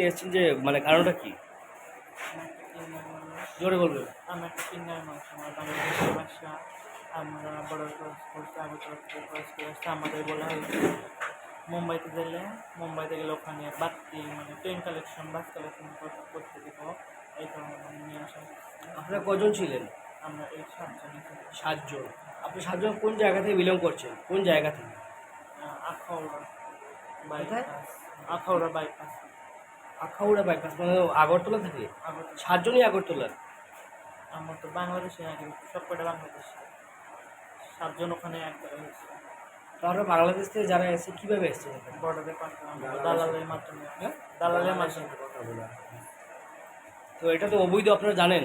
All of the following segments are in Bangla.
এসেছেন যে মানে কারণটা কি? জোরে বলবেন। আমি একটা কিন্নার মানুষ আমার বাংলাদেশের ভাষা আমরা বড় ক্লাস করছি আমি করে আমাদের বলা হয়েছে মুম্বাইতে গেলে মুম্বাইতে গেলে ওখানে বাড়তি মানে ট্রেন কালেকশন বাস কালেকশন করতে দিব এই কারণে নিয়ে আসা আপনারা কজন ছিলেন? আমরা এই সাতজন সাতজন। আপনি সাতজন কোন জায়গা থেকে বিলং করছেন? কোন জায়গা থেকে? আখাউড়া কোথায়? আখাউড়া বাইপাস আখাউড়া বাইপাস মানে আগরতলা থেকে? সাতজনই আগরতলার আমার তো বাংলাদেশে আগে সব কটা বাংলাদেশে? সাতজন ওখানে এক তারপরে বাংলাদেশ থেকে যারা এসেছে কীভাবে এখানে বর্ডারে দালালের মাধ্যমে। হ্যাঁ? দালালের মাধ্যমে। তো এটা তো অবৈধ আপনারা জানেন?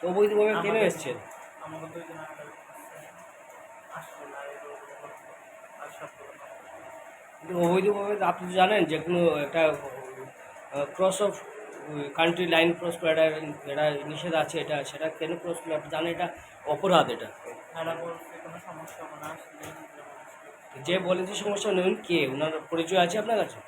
তো অবৈধভাবে কেন আমাদের- এসছেন আমাকে অবৈধভাবে আপনি তো জানেন যে কোনো একটা cross of country line cross করা এটা এটা নিষেধ আছে এটা সেটা কেন ক্রস করলে? আপনি জানেন এটা অপরাধ এটা। যে বলেছে সমস্যা নেই কে? ওনার পরিচয় আছে আপনার কাছে।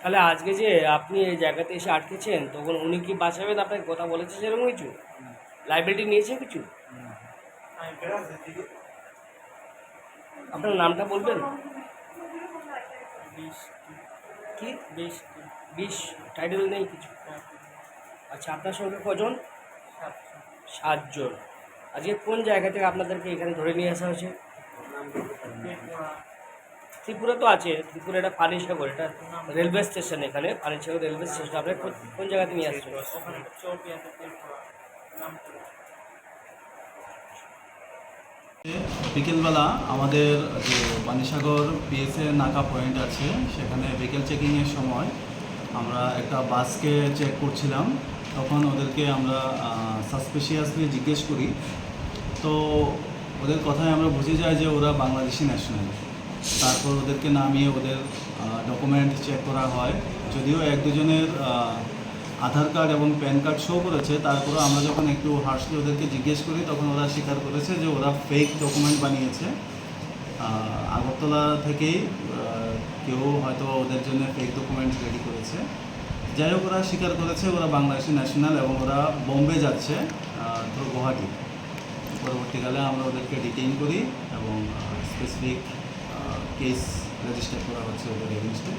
তাহলে আজকে যে আপনি এই জায়গাতে এসে আটকেছেন তখন উনি কি বাঁচাবেন? আপনাকে কথা বলেছে সেরকম কিছু? লাইব্রেরি নিয়েছে কিছু? আমি আপনার নামটা বলবেন? কি? বিশ বিশ? টাইটেল নেই কিছু? আচ্ছা আপনার সঙ্গে কজন? সাতজন। আজকে কোন জায়গা থেকে আপনাদেরকে এখানে ধরে নিয়ে আসা হয়েছে? ত্রিপুরা। তো আছে ত্রিপুরা এটা পানিসাগর এটা রেলওয়ে স্টেশন এখানে পানিসাগর রেলওয়ে স্টেশন। আপনি কোন- কোন জায়গাতে নিয়ে আসছেন? ওখানে বিকেলবেলা আমাদের যে পানিসাগর পিএসএ নাকা পয়েন্ট আছে, সেখানে বিকেল চেকিংয়ের সময় আমরা একটা বাসকে চেক করছিলাম। তখন ওদেরকে আমরা সাসপিশিয়াসলি জিজ্ঞেস করি। তো ওদের কথায় আমরা বুঝে যাই যে ওরা বাংলাদেশি ন্যাশনাল তারপর ওদেরকে নামিয়ে ওদের ডকুমেন্ট চেক করা হয়। যদিও এক দুজনের আধার কার্ড এবং প্যান কার্ড শো করেছে। তারপরে আমরা যখন একটু হার্সলি ওদেরকে জিজ্ঞেস করি, তখন ওরা স্বীকার করেছে যে ওরা ফেক ডকুমেন্ট বানিয়েছে। আগরতলা থেকেই কেউ হয়তো ওদের জন্য ফেক ডকুমেন্ট রেডি করেছে। যাই হোক, ওরা স্বীকার করেছে, ওরা বাংলাদেশি ন্যাশনাল এবং ওরা বোম্বে যাচ্ছে থ্রু গুয়াহাটি। পরবর্তীকালে আমরা ওদেরকে ডিটেইন করি এবং স্পেসিফিক কেস রেজিস্টার করা হচ্ছে ওদের এগেনস্টে